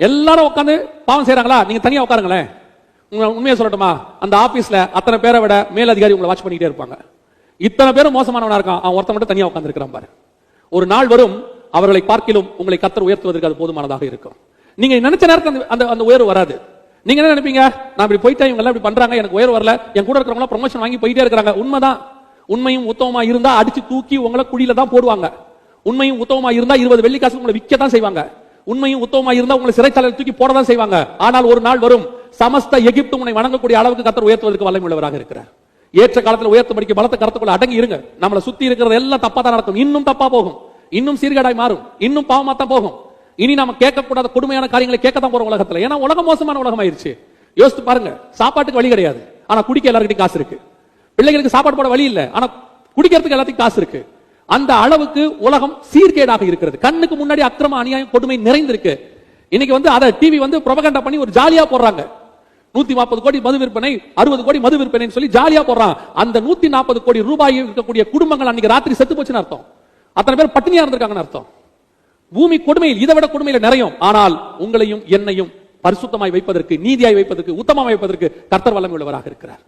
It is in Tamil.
எல்லாரும் உட்காந்து பாவம் செய்யறாங்களா நீங்க தனியா உட்காருங்களேன். உங்களை உண்மையை சொல்லட்டுமா? அந்த ஆபீஸ்ல அத்தனை பேரை விட மேலதிகாரி உங்களை வாட்ச் பண்ணிக்கிட்டே இருப்பாங்க. இத்தனை பேரும் மோசமானவனா இருக்கான். அவன் ஒருத்தன் மட்டும் தனியா உட்காந்துருக்கிறான் பாரு. ஒரு நாள் வரும் அவர்களை பார்க்கிலும் உங்களை கத்தர் உயர்த்துவதற்கு அது போதுமானதாக இருக்கும். நீங்க நினைச்ச நேரத்தில் அந்த- அந்த அந்த உயர்வு வராது. நீங்க என்ன நினைப்பீங்க? நான் இப்படி போயிட்டேன் இவங்க எல்லாம் இப்படி பண்றாங்க எனக்கு உயர்வு வரல. என் கூட இருக்கிறவங்க ப்ரொமோஷன் வாங்கி போயிட்டே இருக்கிறாங்க. உண்மைதான். உண்மையும் உத்தமமா இருந்தா அடிச்சு தூக்கி உங்களை குழியில தான் போடுவாங்க. உண்மையும் உத்தமமா இருந்தா இருபது வெள்ளி காசு உங்களை விற்க தான் செய்வாங்க. உண்மையும் உத்தமமா இருந்தா உங்களை சிறைச்சாலையில் தூக்கி போட தான் செய்வாங்க. ஆனால் ஒரு நாள் வரும் சமஸ்த எகிப்து உன்னை வணங்கக்கூடிய அளவுக்கு கத்தர் உயர்த்துவதற்கு வல்லமை உள்ளவராக இருக்கிறார். ஏற்ற காலத்தில் உயர்த்தபடிக்கு பலத்த கருத்துக்குள்ள அடங்கி இருங்க. நம்மளை சுத்தி இருக்கிறது எல்லாம் தப்பா தான் நடக்கும். இன்னும் தப்பா போகும். இன்னும் சீர்கேடாய் மாறும். இன்னும் பாவமா தான் போகும். இனி நம்ம கேட்கக்கூடாத கொடுமையான காரியங்களை கேட்க தான் போறோம் உலகத்துல. ஏன்னா உலகம் மோசமான உலகம் ஆயிருச்சு யோசித்து பாருங்க சாப்பாட்டுக்கு வழி கிடையாது. ஆனா குடிக்க எல்லாருக்கிட்டையும் காசு இருக்கு. பிள்ளைகளுக்கு சாப்பாடு போட வழி இல்லை. ஆனா குடிக்கிறதுக்கு எல்லாத்தையும் காசு இருக்கு. அந்த அளவுக்கு உலகம் சீர்கேடாக இருக்கிறது. கண்ணுக்கு முன்னாடி அக்கிரம அநியாயம் கொடுமை நிறைந்திருக்கு. இன்னைக்கு வந்து அதை டிவி வந்து புரபகண்டா பண்ணி ஒரு ஜாலியா போடுறாங்க. நூத்தி நாற்பது கோடி மது விற்பனை அறுபது கோடி மது விற்பனை சொல்லி ஜாலியா போடுறான். அந்த நூத்தி நாற்பது கோடி ரூபாய் இருக்கக்கூடிய குடும்பங்கள் அன்னைக்கு ராத்திரி செத்து போச்சுன்னு அர்த்தம். அத்தனை பேர் பட்டினியா இருந்திருக்காங்கன்னு அர்த்தம். பூமி கொடுமையில் இதை விட கொடுமையில நிறையும். ஆனால் உங்களையும் என்னையும் பரிசுத்தமாய் வைப்பதற்கு நீதியாய் வைப்பதற்கு உத்தமமாய் வைப்பதற்கு கர்த்தர் வல்லமை உள்ளவராக இருக்கிறார்.